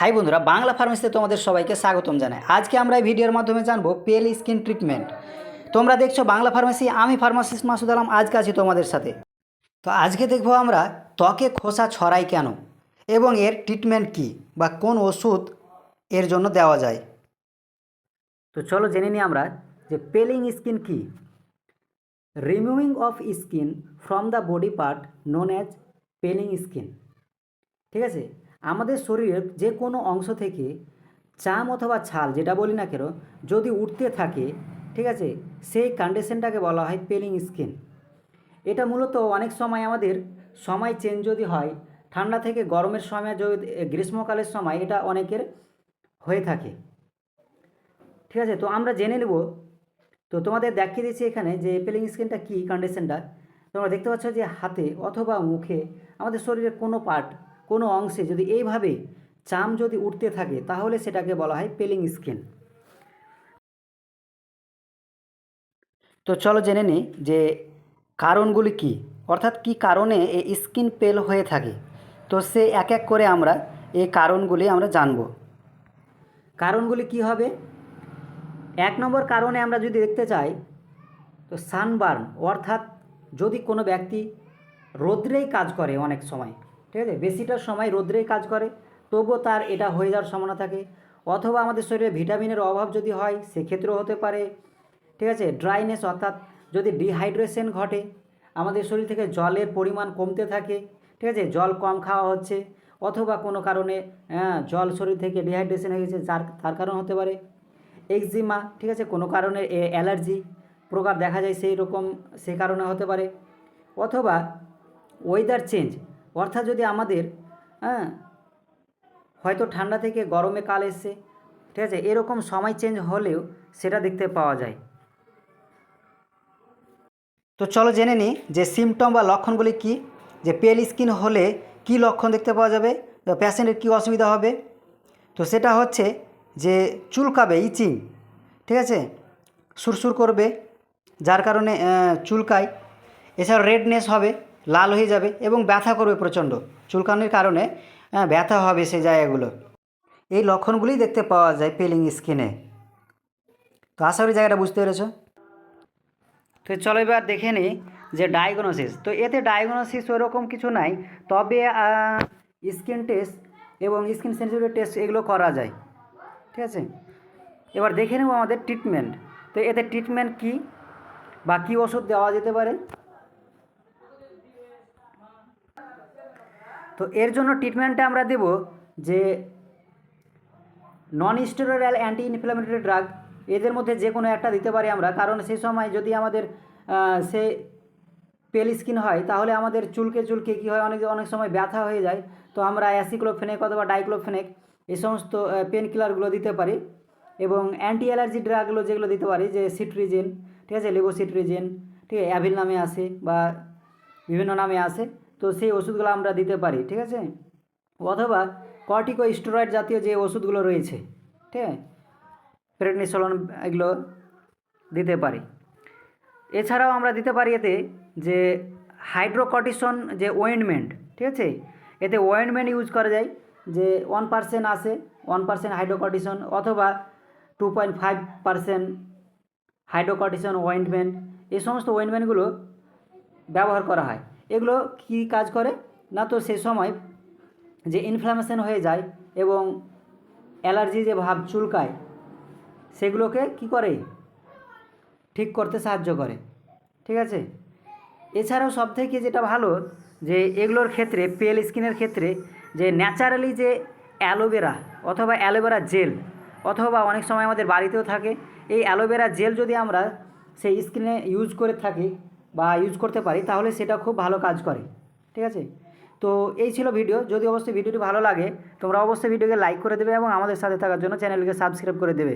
High বন্ধুরা, বাংলা ফার্মেসিতে তোমাদের সবাইকে স্বাগতম জানাই। আজকে আমরা এই ভিডিওর মাধ্যমে জানব পেল স্কিন ট্রিটমেন্ট। তোমরা দেখছ বাংলা ফার্মেসি, আমি ফার্মাসিস্ট মাসুদ আলম, আজকে আছি তোমাদের সাথে। তো আজকে দেখব আমরা ত্বকে খোসা ছড়াই কেন এবং এর ট্রিটমেন্ট কি বা কোন ওষুধ এর জন্য দেওয়া যায়। তো চলো জেনে নিই আমরা যে পেলিং স্কিন কি। Removing of skin from the body part known as peeling skin. ঠিক আছে? আমাদের শরীরের যে কোনো অংশ থেকে চাম অথবা ছাল, যেটা বলি না কেন, যদি উঠতে থাকে, ঠিক আছে, সেই কন্ডিশনটাকে বলা হয় পেলিং স্কিন এটা মূলত অনেক সময় আমাদের সময় চেঞ্জ যদি হয়, ঠান্ডা থেকে গরমের সময় যদি, গ্রীষ্মকালের সময় এটা অনেকের হয়ে থাকে। ঠিক আছে, তো আমরা জেনে নেব, তো তোমাদের দেখিয়ে দিচ্ছি এখানে যে পেলিং স্কিনটা কী কন্ডিশনটা তোমরা দেখতে পাচ্ছ যে হাতে অথবা মুখে আমাদের শরীরের কোনো পার্ট কোনো অংশে যদি এইভাবে চাম যদি উঠতে থাকে, তাহলে সেটাকে বলা হয় পেলিং স্কিন তো চলো জেনে নিই যে কারণগুলি কি। অর্থাৎ কি কারণে এই স্কিন পেল হয়ে থাকে। তো সে এক এক করে আমরা এই কারণগুলি আমরা জানব। কারণগুলি কি হবে? এক নম্বর কারণে আমরা যদি দেখতে চাই, তো সানবার্ন অর্থাৎ যদি কোনো ব্যক্তি রোদ্রেই কাজ করে অনেক সময় ঠিক আছে? বেশিটা সময় রোদ্রেই কাজ করে তবুও তার এটা হয়ে যাওয়ার সম্ভাবনা থাকে। অথবা আমাদের শরীরে ভিটামিনের অভাব যদি হয় সেক্ষেত্রেও হতে পারে ঠিক আছে? ড্রাইনেস অর্থাৎ যদি ডিহাইড্রেশন ঘটে আমাদের শরীর থেকে জলের পরিমাণ কমতে থাকে ঠিক আছে? জল কম খাওয়া হচ্ছে অথবা কোনো কারণে হ্যাঁ, জল শরীর থেকে ডিহাইড্রেশন হয়ে গেছে যার তার কারণ হতে পারে। এক্সিমা ঠিক আছে? কোনো কারণে অ্যালার্জি প্রকার দেখা যায় সেই রকম সে কারণে হতে পারে। অথবা ওয়েদার চেঞ্জ অর্থাৎ যদি আমাদের হ্যাঁ হয়তো ঠান্ডা থেকে গরমে কাল এসছে, ঠিক আছে, এরকম সময় চেঞ্জ হলেও সেটা দেখতে পাওয়া যায়। তো চলো জেনে নিই যে সিমটম বা লক্ষণগুলি কি, যে পেল স্কিন হলে কি লক্ষণ দেখতে পাওয়া যাবে প্যাশেন্টের কী অসুবিধা হবে? তো সেটা হচ্ছে যে চুলকাবে ইচিং ঠিক আছে, সুরসুর করবে, যার কারণে চুলকায়। এছাড়া রেডনেস হবে লাল হয়ে যাবে এবং ব্যথা করবে প্রচণ্ড। চুলকানির কারণে ব্যথা হবে সেই জায়গাগুলো। এই লক্ষণগুলি দেখতে পাওয়া যায় পেলিং স্কিনে। তো আশা করি জায়গাটা বুঝতে পেরেছ? তো চলো এবার দেখে নিই যে ডায়াগনোসিস তো এতে ডায়াগনোসিস ওরকম কিছু নাই, তবে স্কিন টেস্ট এবং স্কিন সেন্সিটিভ টেস্ট এগুলো করা যায়। ঠিক আছে? এবার দেখে নেব আমাদের ট্রিটমেন্ট তো এতে ট্রিটমেন্ট কি বা কী ওষুধ দেওয়া যেতে পারে? তো এর জন্য ট্রিটমেন্টে আমরা দেব যে non steroidal anti inflammatory drug এদের মধ্যে যে কোনো একটা দিতে পারি আমরা। কারণ সেই সময় যদি আমাদের সে পেল স্কিন হয়, তাহলে আমাদের চুলকে চুলকে কী হয়? অনেক অনেক সময় ব্যথা হয়ে যায়। তো আমরা অ্যাসিক্লোফেনেক অথবা ডাইক্লোফেনেক এই সমস্ত পেন কিলারগুলো দিতে পারি। এবং অ্যান্টি অ্যালার্জি ড্রাগগুলো যেগুলো দিতে পারি, যে সিট্রিজিন ঠিক আছে? লেবোসিট্রিজিন ঠিক আছে? অ্যাভিল নামে আসে বা বিভিন্ন নামে আসে তো সেই ওষুধগুলো আমরা দিতে পারি, ঠিক আছে? অথবা কর্টিকো স্টোরয়েড জাতীয় যে ওষুধগুলো রয়েছে, ঠিক আছে? প্রেডনিসোলন এগুলো দিতে পারি। এছাড়াও আমরা দিতে পারি এতে যে হাইড্রোকর্টিসন যে ওয়েন্টমেন্ট ঠিক আছে? এতে ওয়েন্টমেন্ট ইউজ করা যায়, যে ওয়ান পার্সেন্ট আসে ওয়ান পার্সেন্ট হাইড্রোকর্টিসন অথবা two point five percent hydrocortisone ointment এই সমস্ত ওয়েন্টমেন্টগুলো ব্যবহার করা হয়। এগুলো কী কাজ করে? না তো সে সময় যে ইনফ্লামেশন হয়ে যায় এবং অ্যালার্জি যে ভাব চুলকায়, সেগুলোকে কি করে? ঠিক করতে সাহায্য করে। ঠিক আছে? এছাড়াও সব থেকে যেটা ভালো যে এগুলোর ক্ষেত্রে পেল স্কিনের ক্ষেত্রে যে ন্যাচারালি যে অ্যালোভেরা অথবা অ্যালোভেরা জেল অথবা অনেক সময় আমাদের বাড়িতেও থাকে, এই অ্যালোভেরা জেল যদি আমরা সেই স্কিনে ইউজ করে থাকি বা ইউজ করতে পারি, তাহলে সেটা খুব ভালো কাজ করে, ঠিক আছে? তো এই ছিল ভিডিও যদি অবশ্যই ভিডিওটি ভালো লাগে, তোমরা অবশ্যই ভিডিওকে লাইক করে দেবে এবং আমাদের সাথে থাকার জন্য চ্যানেলকে সাবস্ক্রাইব করে দেবে।